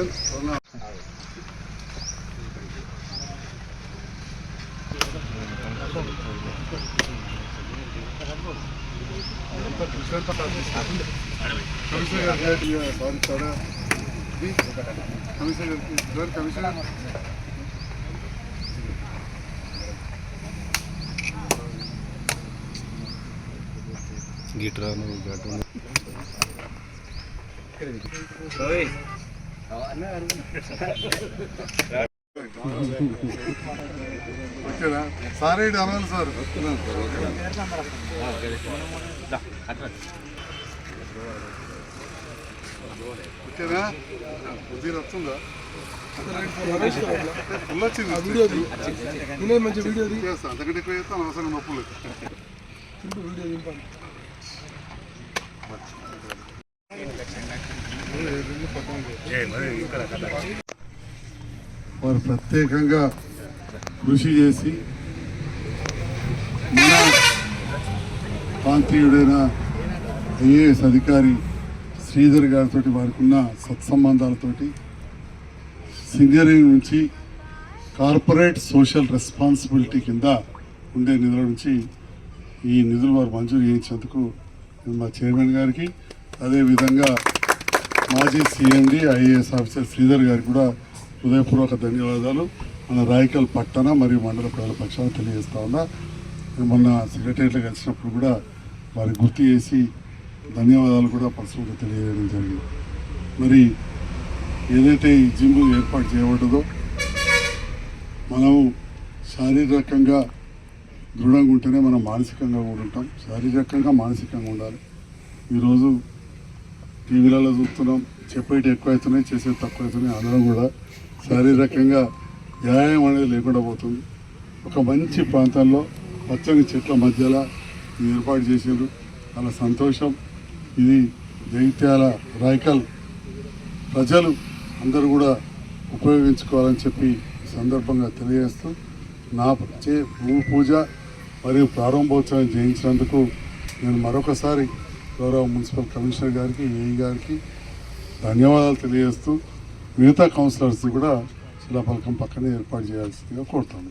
కిషన్ సోనా కమిషనర్ గారికి sorry sir commissioner గారికి కమిషనర్ గిట్రాను గటు ఓకేనా? సార్ ఏంటి అనాలి సార్. ఓకేనా? దీని వస్తుందా వీడియో మంచి వీడియో అంతకంటే ఎక్కువ చేస్తాను అవసరం నొప్పులు వీడియో వారు ప్రత్యేకంగా కృషి చేసి మన ప్రాంతీయుడైన ఐఏఎస్ అధికారి శ్రీధర్ గారితో వారికి ఉన్న సత్సంబంధాలతోటి సింగరేణి నుంచి కార్పొరేట్ సోషల్ రెస్పాన్సిబిలిటీ కింద ఉండే నిధుల నుంచి ఈ నిధులు వారు మంజూరు చేయించేందుకు మా చైర్మన్ గారికి అదేవిధంగా మాజీ సిఎండి ఐఏఎస్ ఆఫీసర్ శ్రీధర్ గారికి కూడా హృదయపూర్వక ధన్యవాదాలు. మన రాయకల్ పట్టణ మరియు మండల ప్రజల పక్షాన్ని తెలియజేస్తా ఉన్నా మొన్న సెక్రటరీలో కలిసినప్పుడు కూడా వారికి గుర్తు చేసి ధన్యవాదాలు కూడా పర్సనల్గా తెలియజేయడం జరిగింది. మరి ఏదైతే ఈ జిమ్ ఏర్పాటు చేయబడ్డదో మనం శారీరకంగా దృఢంగా ఉంటేనే మనం మానసికంగా కూడా ఉంటాం. శారీరకంగా మానసికంగా ఉండాలి. ఈరోజు టీవీలలో చూస్తున్నాం. చెప్పేటి ఎక్కువ అవుతున్నాయి చేసేది తక్కువ అవుతున్నాయి అందరం కూడా శారీరకంగా వ్యాయామం అనేది లేకుండా పోతుంది. ఒక మంచి ప్రాంతంలో పచ్చని చెట్ల మధ్యలో ఏర్పాటు చేసిండ్రు. చాలా సంతోషం. ఇది జైత్యాల రాయకల్. ప్రజలు అందరూ కూడా ఉపయోగించుకోవాలని చెప్పి సందర్భంగా తెలియజేస్తూ నా చే భూమి పూజ మరియు ప్రారంభోత్సవం చేయించినందుకు నేను మరొకసారి గౌరవ మున్సిపల్ కమిషనర్ గారికి ఏఈ గారికి ధన్యవాదాలు తెలియజేస్తూ మిగతా కౌన్సిలర్స్ కూడా శిలాఫలకం పక్కనే ఏర్పాటు చేయాల్సిందిగా కోరుతాను